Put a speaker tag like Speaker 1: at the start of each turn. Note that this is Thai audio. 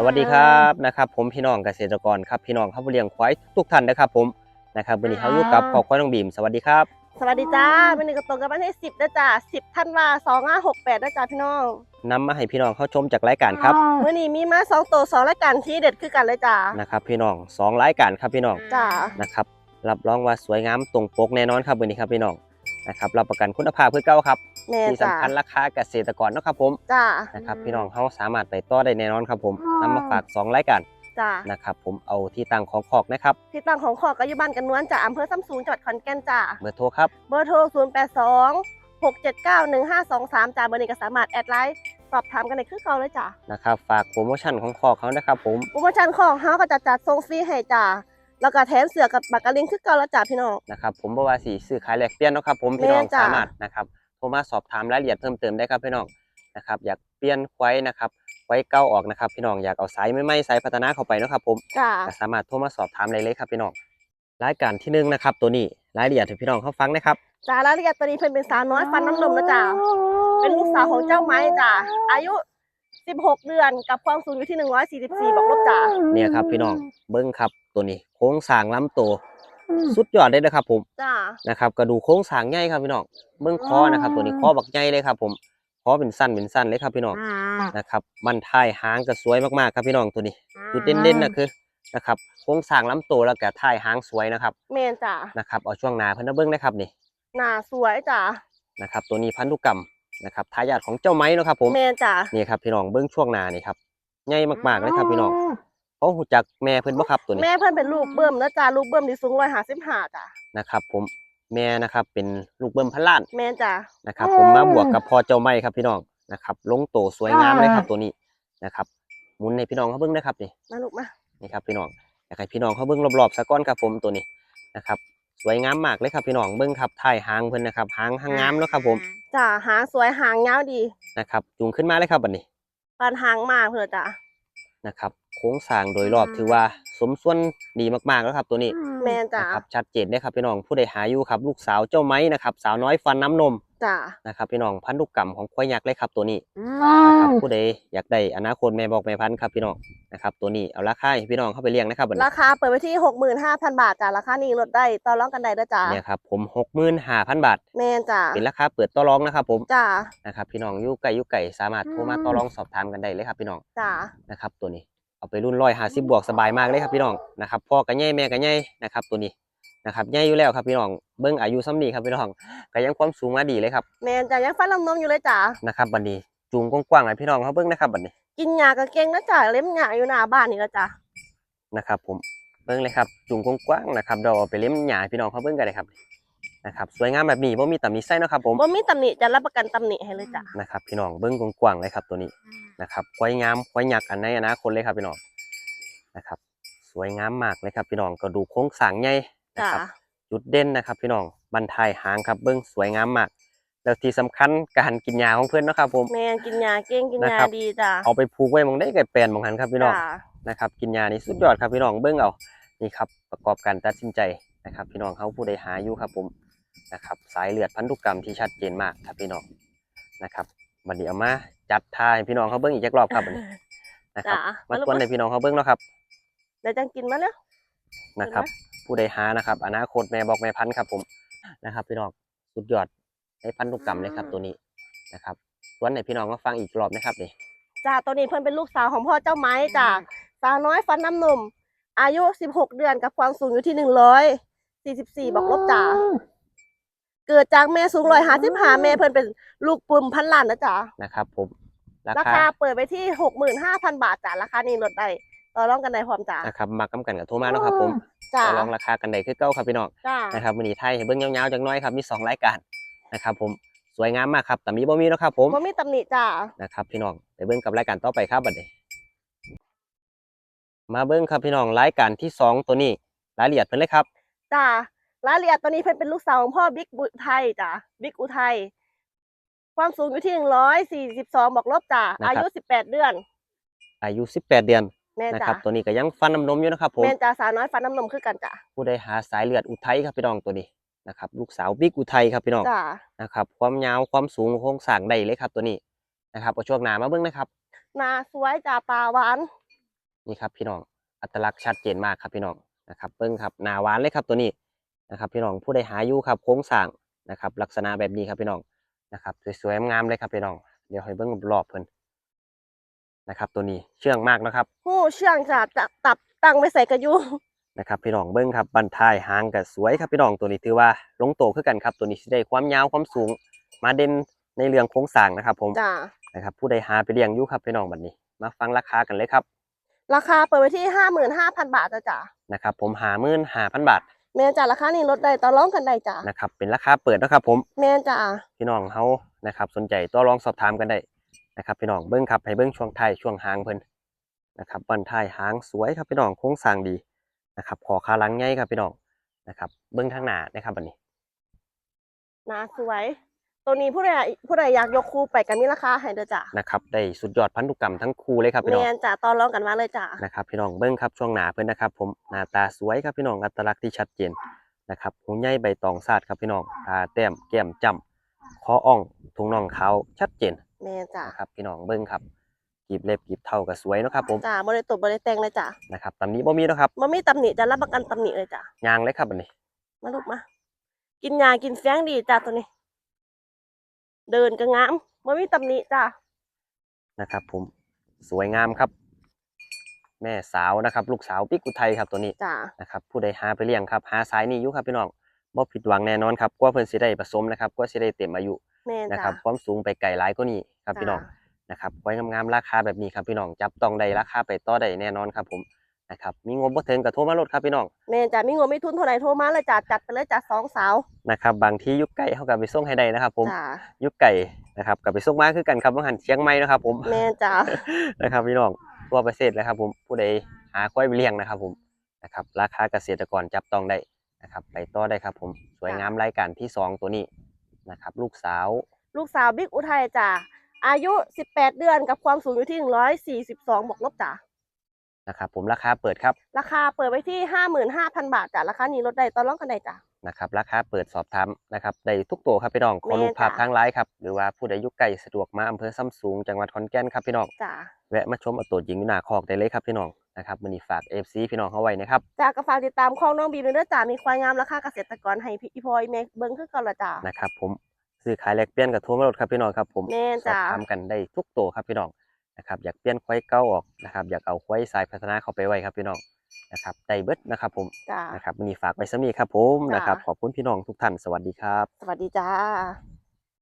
Speaker 1: สวัสดีครับนะครับ ผมพี่น้องเกษตรกรครับพี่น้องครับผู้เลี้ยงควายทุกท่านนะครับผมนะครับวันนี้เขาอยู่กับขอบควายน้องบีมสวัสดีครับ
Speaker 2: สวัสดีจ้าวันนี้ก็ตรงกับวันที่สิบนะจ้าสิบธันวาสองห้าหกแปดนะจ้าพี่น้อง
Speaker 1: นำมาให้พี่น้องเข้าชมจากรายการครับ
Speaker 2: วันนี้มีมาสองตัวสองรายการที่เด็ดคือกันเลยจ้า
Speaker 1: นะครับพี่น้องสองรายการครับพี่น้อง
Speaker 2: จ้า
Speaker 1: นะครับรับรองว่าสวยงามตรงปกแน่นอนครับวันนี้ครับพี่น้อง นะครับรับประกันคุณภาพเพื่อเก้าครับ
Speaker 2: แม่
Speaker 1: ที่
Speaker 2: จ้า
Speaker 1: สำคัญราคาเกษตรกรเนาะครับผม
Speaker 2: จ้า
Speaker 1: นะครับพี่น้องเขาสามารถไปต่อได้แน่นอนครับผมนำมาฝากสองรายการ
Speaker 2: จ้า
Speaker 1: นะครับผมเอาที่ตั้งของคอกนะครับ
Speaker 2: ที่ตั้งของขอกก็อยู่บ้านกันนวลจ้าอำเภอซ้ำสูงจังหวัดขอนแก่นจ้า
Speaker 1: เบอร์โทรครับ
Speaker 2: เบอร์โทรศูนย์แปดสองหกเจ็ดเก้าหนึ่งห้าสองสามจ้าเบอร์นี้ก็สามารถแอดไลน์สอบถามกันในคือเก่าเลยจ้า
Speaker 1: นะครับฝากโปรโมชั่นของคอกเขานะครับผม
Speaker 2: โปรโมชั่นของเฮาก็จะจัดส่งฟรีให้จ้า แล้วก็แถมเสือกับบักกะลิงคือเก่าแล้วจ้าพี่น้อง
Speaker 1: นะครับผมบอกว่าสีซื้อขายแลกเปลี่ยนเนาะครับผมพี่น้อง
Speaker 2: แม่นจ้ะ
Speaker 1: สามารถนะครับโทรมาสอบถามรายละเอียดเพิ่มเติมได้ครับพี่น้องนะครับอยากเปลี่ยนควายนะครับควายเก่าออกนะครับพี่น้องอยากเอาสายไม่ไม่สายพัฒนาเข้าไปเนาะครับผม
Speaker 2: จ้า
Speaker 1: ก็สามารถโทรมาสอบถามได้เลยครับพี่น้องรายการที่หนึ่งนะครับ ตัวนี้รายละเอียดให้พี่น้องเขาฟังนะครับ
Speaker 2: จ้ารายละเอียดตัวนี้เพิ่นเป็นสาวน้อยฟันน้ำนมนะจ้าเป็นลูกสาวของเจ้าไม้จ้ะอายุ 16 เดือนกับความสูงอยู่ที่ 144บอกลบจ้ะ
Speaker 1: เนี่ยครับพี่น้องเบิ้งครับ ตัวนี้ โค้งสร้างลำตัวสุดยอดเลยนะครับ ผม
Speaker 2: จ้ะ
Speaker 1: นะครับกระดูกโค้งสร้างใหญ่ครับพี่น้องเบิ้งคอนะครับ ตัวนี้คอบักใหญ่เลยครับ ผมคอเป็นสั้นเป็นสั้นเลยครับพี่น้องนะครับ มันท้ายหางก็สวยมากๆครับพี่น้องตัวนี้จุดเด่นๆนะคือนะครับโครงสร้างลำตัวแล้วก็ท้ายหางสวยนะครับ
Speaker 2: เมนจ้ะ
Speaker 1: นะครับเอาช่วงหนาเพิ่นนะเบิ้งนะครับนี่
Speaker 2: หน้าสวยจ้ะ
Speaker 1: นะครับ ตัวนี้พันธุกรรมนะครับทายาทของเจ้าไม้เนาะครับ ผม
Speaker 2: เมนจ้ะ
Speaker 1: นี่ครับพี่น้องเบิ้งช่วงหนานี่ครับใหญ่มากๆเลยครับพี่น้อง เขาหูจักแม่เพิ่นบ่ครับตัวนี้
Speaker 2: แม่เพิ่นเป็นลูกเบิ่มนะจ้ะลูกเบิ่มที่สูง155จ้ะ
Speaker 1: นะครับ ผมแม่นะครับ เป็นลูกเบิ้มพันล้าน
Speaker 2: เมนจ้ะ
Speaker 1: นะครับ ผมมาบวกกับพ่อเจ้าไม้ครับพี่น้องนะครับ ลงโตสวยงามเลยครับตัวนี้นะครับหมุนให้พี่น้องเขาเบิ้งนะครับนี่
Speaker 2: มาลูกมา
Speaker 1: นี่ครับพี่น้องอยากให้พี่น้องเขาเบิ้งรอบๆสะก้อนครับผมตัวนี้นะครับสวยงามมากเลยครับพี่น้องเบิ้งครับถ่ายหางเพิ่นนะครับหางหางงามเนาะครับ ผม
Speaker 2: จ้ะหางสวยหางยาวดี
Speaker 1: นะครับจูงขึ้นมาเลยครับบัดนี้
Speaker 2: ปานหางมากเพิ่นจ้ะ
Speaker 1: นะครับ โค้งสร้างโดยรอบถือว่าสมส่วนดีมากๆแล้วครับ ตัวนี้
Speaker 2: เมนจ้ะ
Speaker 1: นะครับชัดเจนได้ครับพี่น้องผู้ใดหาอยู่ครับ ลูกสาวเจ้าไม้นะครับ สาวน้อยฟันน้ำนม
Speaker 2: จ้ะ
Speaker 1: นะครับพี่น้องพันธุกรรมของควายยักษ์เลยครับตัวนี้นะครับผู้ใดอยากได้อนาคตแม่บอกแม่พันธุ์ครับพี่น้องนะครับตัวนี้เอาราคาให้พี่น้องเข้าไปเลี้ยงนะครับบัดนี้
Speaker 2: ราคาเปิดไว้ที่65,000บาทจ้ะราคานี้ลดได้ต่อรองกันได้เด้อจ้ะ
Speaker 1: เนี่ยครับผมหกหมื่นห้าพันบาท
Speaker 2: เมนจ้ะ
Speaker 1: เป็นราคาเปิดต่อรองนะครับผม
Speaker 2: จ้ะ
Speaker 1: นะครับพี่น้องอยู่ไกลอยู่ไกลสามารถโทรมาต่อรองสอบถามกันได้เลยครับพี่น้อง
Speaker 2: จ้ะ
Speaker 1: นะครับตัวนี้ เอาไปรุ่นร้อยห้าสิบบวกสบายมากเลยครับพี่น้องนะครับพ่อกับแม่แม่กับแม่นะครับ ตัวนี้นะครับแม่อยู่แล้วครับพี่น้องเบิ้งอายุซ้ำนี้ครับพี่น้องก็ยังความสูงมาดีเลยครับ
Speaker 2: เมนจ้ะยังฟันลำนมอยู่เลยจ้ะ
Speaker 1: นะครับบัดนี้จูงกว้างๆให้พี่น้องเขาเบิ้งนะครับบัดนี้
Speaker 2: กินยากระเก่งนะจ๊ะเล็มหยาอยู่หน้าบ้านนี่ละจ้ะ
Speaker 1: นะครับผมเบิ้งเลยครับจูงกว้างๆนะครับเราเอาไปเลี้ยงหญ้าให้พี่น้องเขาเบิ้งกันเลยครับนะครับสวยงามแบบนี้บ่มีแต่มีไส้นาะครับผม
Speaker 2: บ่มีตำหนิจะรับประกันตำหนิให้เลยจ้ะ
Speaker 1: นะครับพี่น้องเบิ้งกว้างๆเลยครับตัวนี้ นะครับควายงามควายหยักษ์อันในอนาคตเลยครับพี่น้องนะครับ สวยงามมากเลยครับพี่น้องก็ดูโค้งสร้างใหญ่นะ
Speaker 2: จ้ะ
Speaker 1: ครับจุดเด่นนะครับ พี่น้องบันทายหางครับเบิ้งสวยงามมากแล้วที่สำคัญการกินยาของเพื่อนเนาะครับผม
Speaker 2: แม่กินยาเก่งกินยา
Speaker 1: นะครับ
Speaker 2: ดีจ้ะ
Speaker 1: เอาไปผูกไว้หมองได้ไก่แปลนหมองหันครับพี่น้อง
Speaker 2: จ้ะ
Speaker 1: นะครับกินยานี่สุดยอดครับพี่น้องเบิ้งเอานี่ครับประกอบการตัดสินใจนะครับ พี่น้องเขาผู้ใดหาอยู่ครับผมนะครับ สายเลือดพันธุกรรมที่ชัดเจนมากครับพี่น้องนะครับ บัดนี้เอามาจัดทายพี่น้องเขาเบิ้งอีกจักรอบครับบัดนี้นะครับ
Speaker 2: จ้ะ
Speaker 1: มา
Speaker 2: ลูก
Speaker 1: ทวนให้พี่น้องเขาเบิ้งเนาะครับ
Speaker 2: เดี๋ยวจังกินมาแล้ว
Speaker 1: นะครับ ผู้ใดหานะครับ อนาคตแม่บอกแม่พันธุ์ครับ ผมนะครับ พี่น้องสุดยอดในพันธุกรรมเลยครับ ตัวนี้นะครับทวนให้พี่น้องมาฟังอีกรอบนะครับนี่
Speaker 2: จ้ะตัวนี้เพิ่นเป็นลูกสาวของพ่อเจ้าไม้จ้ะสาวน้อยฟันน้ำนมอายุ 16 เดือนกับความสูงอยู่ที่ 144 บอกลบจ้ะ เกิดจากแม่สูง155แม่เพิ่นเป็นลูกปุ่มพันล้านนะจ้ะ
Speaker 1: นะครับ ผมรา
Speaker 2: รา
Speaker 1: คา
Speaker 2: คาเปิดไปที่65,000บาทจ้ะราคานี้ลดได้ต่อรองกันได้พร้อมจ้ะ
Speaker 1: นะครับมากำกันกับโทรมาเนาะครับ ผม
Speaker 2: จ้ะ
Speaker 1: ต่อรองราคากันได้คือเก้าครับพี่น้อง
Speaker 2: จ้ะ
Speaker 1: นะครับวันนี้ไทยให้เบิ้งยาวๆจังน้อยครับมีสองรายการนะครับ ผมสวยงามมากครับแต่มีบ่มีเนาะครับ ผม
Speaker 2: บ่มีตำหนิจ้ะ
Speaker 1: นะครับ พี่น้องไปเบิ้งกับรายการต่อไปครับบัดนี้มาเบิ้งครับพี่น้องรายการที่สองตัวนี้รายละเอียดเพิ่นเลยครับ
Speaker 2: จ้า รายละเอียดตอนนี้เพิ่นเป็นลูกสาวของพ่อบิ๊กอุทัยจ้ะบิ๊กอุทัยความสูงอยู่ที่หนึ่งร้อยสี่สิบสองบอกลบจ้ะ
Speaker 1: นะครับ
Speaker 2: อายุสิบแปดเดือน
Speaker 1: อายุ 18 เดือน
Speaker 2: แม่
Speaker 1: นะ
Speaker 2: จ้ะ
Speaker 1: ครับ ตัวนี้ก็ยังฟันน้ำนมอยู่นะครับผม
Speaker 2: แม่จ้ะสาวน้อยฟันน้ำนมคือกันจ้ะ
Speaker 1: ผู้ใดหาสายเลือดอุทัยครับพี่น้องตัวนี้นะครับลูกสาวบิ๊กอุทัยครับพี่น้อง
Speaker 2: จ้ะ
Speaker 1: นะครับ ความยาวความสูงโครงสร้างได้เลยครับตัวนี้นะครับเอาช่วงหน้ามาเบิ้งนะครับ
Speaker 2: หนาสวยจ้ะตาหวาน
Speaker 1: นี่ครับพี่น้องอัตลักษณ์ชัดเจนมากครับพี่น้องนะครับเบิ้งครับหนาหวานเลยครับตัวนี้ นะครับพี่น้องผู้ใดหาอยู่ครับโค้งสร้างนะครับลักษณะแบบนี้ครับพี่น้องนะครับสวยๆงามๆเลยครับพี่น้องเดี๋ยวให้เบิ้งรอบๆเพิ่นนะครับตัวนี้เชื่องมากนะครับ
Speaker 2: หู้เชื่องจ้ะจับตับตั้งไปใส่กระยุ
Speaker 1: นะครับพี่น้องเบิ้งครับบันท้ายหางก็สวยครับพี่น้องตัวนี้ถือว่าลงโตขึ้นกันครับตัวนี้สิได้ความยาวความสูง มาเด่นในเรื่องโครงสร้างนะครับ ผม
Speaker 2: จ้ะ
Speaker 1: นะครับผู้ใดหาไปเลี้ยงอยู่ครับพี่น้องบัดนี้ มาฟังราคากันเลยครับ
Speaker 2: ราคาเปิดไว้ที่ห้าหมื่นห้าพันบาทจ้ะจ้ะ
Speaker 1: นะครับผมหามื่นหาพันบาท
Speaker 2: แม่นจ้ะราคานี้ลดได้ต่อรองกันได้จ้ะ
Speaker 1: นะครับเป็นราคาเปิดนะครับ ผม
Speaker 2: แม่นจ้ะ
Speaker 1: พี่น้องเฮานะครับ สนใจตัวลองสอบถามกันได้นะครับพี่น้องเบิ้งครับให้เบิ้งช่วงท้ายช่วงหางเพิ่นนะครับบันท้ายหางสวยครับพี่น้องโครงสร้างดีนะครับขอขาหลังใหญ่ครับพี่น้องนะครับ เบิ้งทางหน้านะครับบัดนี้
Speaker 2: หนาสวย ตัวนี้ผู้ใดผู้ใดอยากยกคู่ไปกันมีราคาให้เด้อจ้ะ
Speaker 1: นะครับได้สุดยอดพันธุกรรมทั้งคู่เลยครับพี่น้อง
Speaker 2: แม่นจ้ะต่อรองกันมาเลยจ้ะ
Speaker 1: นะครับพี่น้องเบิ้งครับช่วงหน้าเพิ่นนะครับ ผมหน้าตาสวยครับพี่น้องอัตลักษณ์ที่ชัดเจนนะครับหูใหญ่ใบตองซาดครับพี่น้องตาแต้มแก้มจ้ำคออ่องถุงน่องขาวชัดเจน
Speaker 2: แม่นจ้ะ
Speaker 1: นะครับพี่น้องเบิ้งครับกีบเล็บกีบเท่าก็สวยเนาะครับผม
Speaker 2: จ้ะบ่ได้ตบบ่ได้แต่งเลยจ้ะ
Speaker 1: นะครับตำนี้บ่มีเนาะครับ
Speaker 2: บ่มีตำหนิจ้ะรับประกันตำหนิเลยจ้ะ
Speaker 1: ยางเลยครับอันนี้
Speaker 2: มาลูกมา กินยากินแฟงดีจ้ะตัวนี้ เดินก็งามบ่มีตำหนิจ้ะ
Speaker 1: นะครับ ผมสวยงามครับ แม่สาวนะครับ ลูกสาวปิกอุทัยครับตัวนี้
Speaker 2: จ้ะ
Speaker 1: นะครับ ผู้ใดหาไปเลี้ยงครับ หาสายนี้อยู่ครับพี่น้องบ่ผิดหวังแน่นอนครับกว่าเพิ่นสิได้ผสมนะครับกว่าสิได้เต็มอายุ
Speaker 2: แม่น
Speaker 1: นะ
Speaker 2: จ้ะ
Speaker 1: ครับ ความสูงไปไกลหลายกว่านี้ครับพี่น้อง
Speaker 2: จ้ะ
Speaker 1: นะครับไว้งามๆราคาแบบนี้ครับพี่น้องจับต้องได้ราคาไปต่อได้แน่นอนครับผม นะครับมีงบบ่ถึงก็โทรมาลดครับพี่น้อง
Speaker 2: แม่นจ้ะมีเงินมีทุนเท่าไหร่โทรมาเลยจ้ะจัดไปเลยจ้ะสองสาว
Speaker 1: นะครับบางที่ยุคไก่เขาก็ไปส่งให้ได้นะครับ ผม
Speaker 2: จ้ะ
Speaker 1: ยุคไก่นะครับก็ไปส่งมาคือกันครับว่าหันเชียงใหม่นะครับ ผม
Speaker 2: แม่นจ้ะ
Speaker 1: นะครับพี่น้องตัวประเทศเลยครับ ผมผู้ใดหาควายไปเลี้ยงนะครับ ผมนะครับราคาเกษตรกรจับต้องได้นะครับ ไปต่อได้ครับ ผมสวยงามรายการที่สองตัวนี้นะครับ ลูกสาว
Speaker 2: ลูกสาวบิ๊กอุทัยจ้ะอายุ 18 เดือนกับความสูงอยู่ที่ 142บวกลบจ้ะ
Speaker 1: นะครับผมราคาเปิดครับ
Speaker 2: ราคาเปิดไว้ที่ 55,000 บาทจ้ะราคานี้ลดได้ต่อรองกันได้จ้ะ
Speaker 1: นะครับราคาเปิดสอบถามนะครับได้ทุกตัวครับพี่น้องขอ
Speaker 2: แม่
Speaker 1: รูปภาพ
Speaker 2: จ้ะ
Speaker 1: ทางไลน์ครับหรือว่าผู้ใดอยุคไก่สะดวกมาอำเภอซ้ำสูงจังหวัดขอนแก่นครับพี่น้อง
Speaker 2: จ้ะ
Speaker 1: แวะมาชมเอาตัวจริงอยู่หน้าคอกได้เลยครับพี่น้องนะครับมันนี้ฝาก FC พี่น้องเขาไว้นะครับ
Speaker 2: จ้ะก็ฝากติดตามของน้องบีมด้วยเด้อจ้ะมีควายงามราคาเกษตรกรให้พี่พลอยเมเบิ้งคือกันละจ้ะ
Speaker 1: นะครับผมซื้อขายแลกเปลี่ยนกับโทรมาลดครับพี่น้องครับผม
Speaker 2: แม่น
Speaker 1: สอบ
Speaker 2: จ้ะ
Speaker 1: ถามกันได้ทุกตัวครับพี่น้อง นะครับอยากเปลี่ยนควายเก่าออกนะครับอยากเอาควายสายพัฒนาเข้าไปไว้ครับพี่น้องนะครับได้เบิดนะครับผม
Speaker 2: จ้ะ
Speaker 1: นะครับมันนี้ฝากไว้สมีครับผม
Speaker 2: จ้ะ
Speaker 1: นะครับขอบคุณพี่น้องทุกท่านสวัสดีครับ
Speaker 2: สวัสดีจ้า